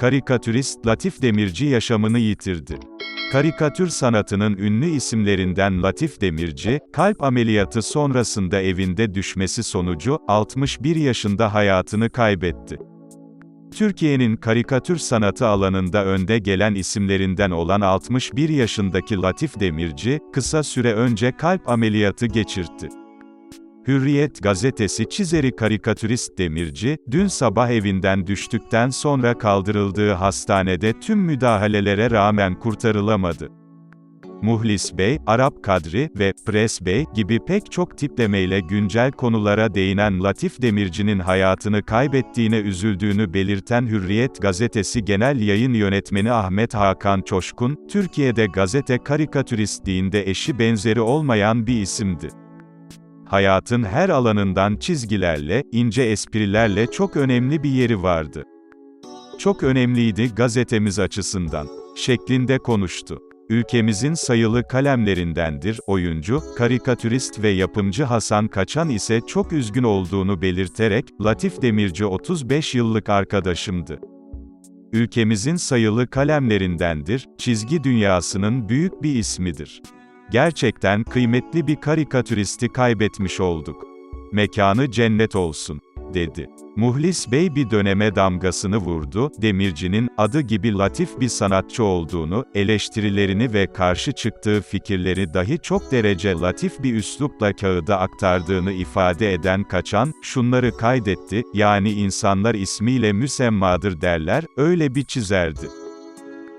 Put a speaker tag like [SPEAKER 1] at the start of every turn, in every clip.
[SPEAKER 1] Karikatürist Latif Demirci yaşamını yitirdi. Karikatür sanatının ünlü isimlerinden Latif Demirci, kalp ameliyatı sonrasında evinde düşmesi sonucu 61 yaşında hayatını kaybetti. Türkiye'nin karikatür sanatı alanında önde gelen isimlerinden olan 61 yaşındaki Latif Demirci, kısa süre önce kalp ameliyatı geçirtti. Hürriyet gazetesi çizeri karikatürist Demirci, dün sabah evinden düştükten sonra kaldırıldığı hastanede tüm müdahalelere rağmen kurtarılamadı. Muhlis Bey, Arap Kadri ve Pres Bey gibi pek çok tiplemeyle güncel konulara değinen Latif Demirci'nin hayatını kaybettiğine üzüldüğünü belirten Hürriyet gazetesi genel yayın yönetmeni Ahmet Hakan Çoşkun, Türkiye'de gazete karikatüristliğinde eşi benzeri olmayan bir isimdi hayatın her alanından çizgilerle, ince esprilerle çok önemli bir yeri vardı. Çok önemliydi gazetemiz açısından, şeklinde konuştu. Ülkemizin sayılı kalemlerindendir, oyuncu, karikatürist ve yapımcı Hasan Kaçan ise çok üzgün olduğunu belirterek, Latif Demirci 35 yıllık arkadaşımdı. Ülkemizin sayılı kalemlerindendir, çizgi dünyasının büyük bir ismidir. Gerçekten kıymetli bir karikatüristi kaybetmiş olduk. Mekanı cennet olsun, dedi. Muhlis Bey bir döneme damgasını vurdu, Demirci'nin, adı gibi latif bir sanatçı olduğunu, eleştirilerini ve karşı çıktığı fikirleri dahi çok derece latif bir üslupla kağıda aktardığını ifade eden Kaçan, şunları kaydetti, yani insanlar ismiyle müsemmadır derler, öyle bir çizerdi.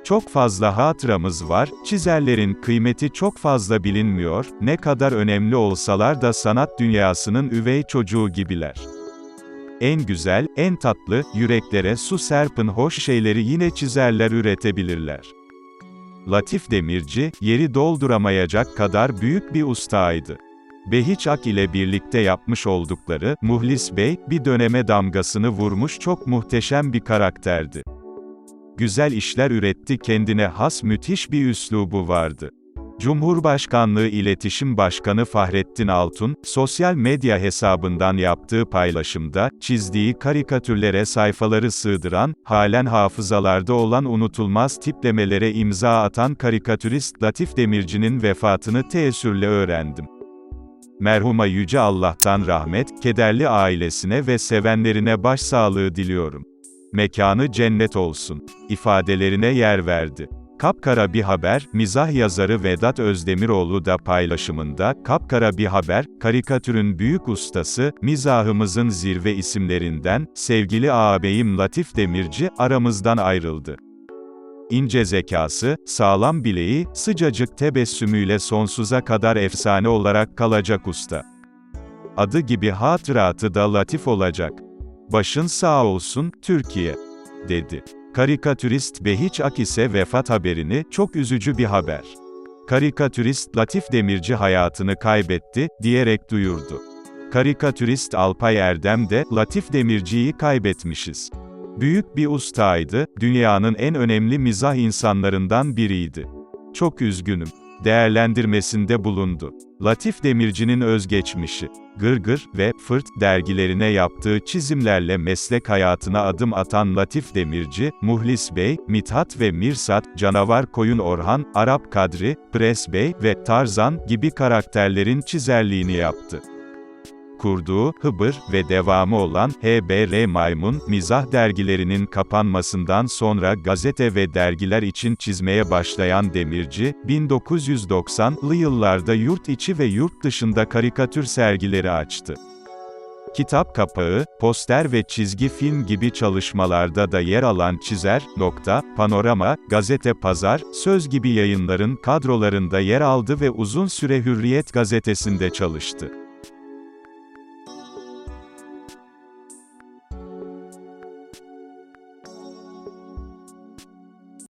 [SPEAKER 1] Çok fazla hatıramız var, çizerlerin kıymeti çok fazla bilinmiyor, ne kadar önemli olsalar da sanat dünyasının üvey çocuğu gibiler. En güzel, en tatlı, yüreklere su serpin hoş şeyleri yine çizerler üretebilirler. Latif Demirci, yeri dolduramayacak kadar büyük bir ustaydı. Behiç Ak ile birlikte yapmış oldukları, Muhlis Bey, bir döneme damgasını vurmuş çok muhteşem bir karakterdi güzel işler üretti kendine has müthiş bir üslubu vardı. Cumhurbaşkanlığı İletişim Başkanı Fahrettin Altun, sosyal medya hesabından yaptığı paylaşımda, çizdiği karikatürlere sayfaları sığdıran, halen hafızalarda olan unutulmaz tiplemelere imza atan karikatürist Latif Demirci'nin vefatını teessürle öğrendim. Merhuma Yüce Allah'tan rahmet, kederli ailesine ve sevenlerine başsağlığı diliyorum mekanı cennet olsun, ifadelerine yer verdi. Kapkara bir haber, mizah yazarı Vedat Özdemiroğlu da paylaşımında, Kapkara bir haber, karikatürün büyük ustası, mizahımızın zirve isimlerinden, sevgili ağabeyim Latif Demirci, aramızdan ayrıldı. İnce zekası, sağlam bileği, sıcacık tebessümüyle sonsuza kadar efsane olarak kalacak usta. Adı gibi hatıratı da latif olacak. Başın sağ olsun, Türkiye, dedi. Karikatürist Behiç Ak ise vefat haberini, çok üzücü bir haber. Karikatürist Latif Demirci hayatını kaybetti, diyerek duyurdu. Karikatürist Alpay Erdem de, Latif Demirci'yi kaybetmişiz. Büyük bir ustaydı, dünyanın en önemli mizah insanlarından biriydi. Çok üzgünüm. Değerlendirmesinde bulundu. Latif Demirci'nin özgeçmişi. Gırgır ve Fırt dergilerine yaptığı çizimlerle meslek hayatına adım atan Latif Demirci, Muhlis Bey, Mithat ve Mirsat, Canavar Koyun Orhan, Arap Kadri, Pres Bey ve Tarzan gibi karakterlerin çizerliğini yaptı kurduğu, Hıbır ve devamı olan HBR Maymun, mizah dergilerinin kapanmasından sonra gazete ve dergiler için çizmeye başlayan Demirci, 1990'lı yıllarda yurt içi ve yurt dışında karikatür sergileri açtı. Kitap kapağı, poster ve çizgi film gibi çalışmalarda da yer alan çizer, nokta, panorama, gazete pazar, söz gibi yayınların kadrolarında yer aldı ve uzun süre Hürriyet gazetesinde çalıştı.